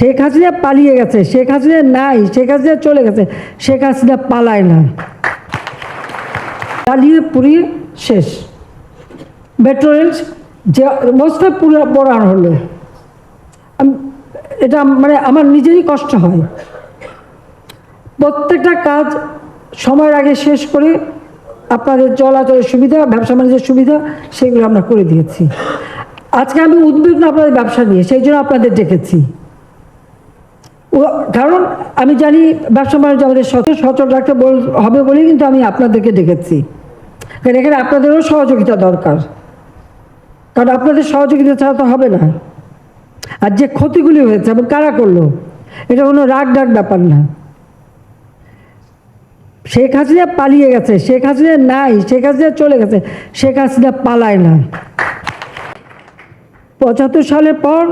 শেখ হাসিনা পালিয়ে গেছে, শেখ হাসিনা নাই, শেখ হাসিনা চলে গেছে, শেখ হাসিনা পালায় না। পালিয়ে পুড়িয়ে শেষ। মেট্রো রেল যে অবস্থায় পুরো পড়ানো হলো। এটা মানে আমার নিজেরই কষ্ট হয়। প্রত্যেকটা কাজ সময়ের আগে শেষ করে আপনাদের চলাচলের সুবিধা, ব্যবসা বাণিজ্যের সুবিধা, সেগুলো আমরা করে দিয়েছি। আজকে আমি উদ্বিগ্ন আপনাদের ব্যবসা নিয়ে, সেই জন্য আপনাদের ডেকেছি। কারণ আমি জানি ব্যবসা বাণিজ্য আমাদের সচল রাখতে হবে বলেই কিন্তু আমি আপনাদেরকে ডেকেছি কারণ এখানে আপনাদেরও সহযোগিতা দরকার। কারণ আপনাদের সহযোগিতা ছাড়া তো হবে না। আর যে ক্ষতিগুলি হয়েছে, এবং কারা করল, এটা কোনো রাগ ডাক ব্যাপার না। শেখ হাসিনা পালিয়ে গেছে, শেখ হাসিনা নাই, শেখ হাসিনা চলে গেছে, শেখ হাসিনা পালায় না। পঁচাত্তর সালের পর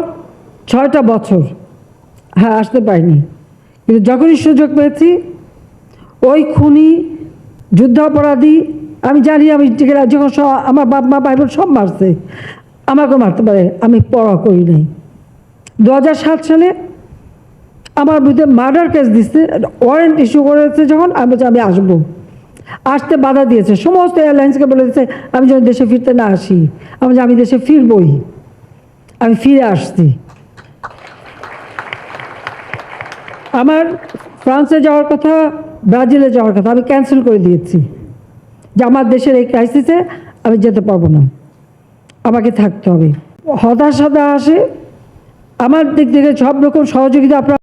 ছয়টা বছর হ্যাঁ আসতে পারিনি। কিন্তু যখনই সুযোগ পেয়েছি, ওই খুনি, যুদ্ধাপরাধী, আমি জানি আমি যখন আমার বাপ, মা, ভাই সব মারছে, আমাকেও মারতে পারে, আমি পড়া করি নাই। দু সাত সালে আমার বিরুদ্ধে মার্ডার কেস দিচ্ছে ওয়ারেন্ট ইস্যু করেছে যখন, আমি বলছি, আমি আসব। আসতে বাধা দিয়েছে, সমস্ত এয়ারলাইন্সকে বলে দিয়েছে, আমি যেন দেশে ফিরতে না আসি। আমি আমি দেশে ফিরবই। আমি ফিরে আসছি। আমার ফ্রান্সে যাওয়ার কথা, ব্রাজিলে যাওয়ার কথা আমি ক্যান্সেল করে দিয়েছি। যে আমার দেশের এই ক্রাইসিসে আমি যেতে পারব না। আমাকে থাকতে হবে। হতাশ আসে। আমার দিক থেকে সব রকম সহযোগিতা আপনারা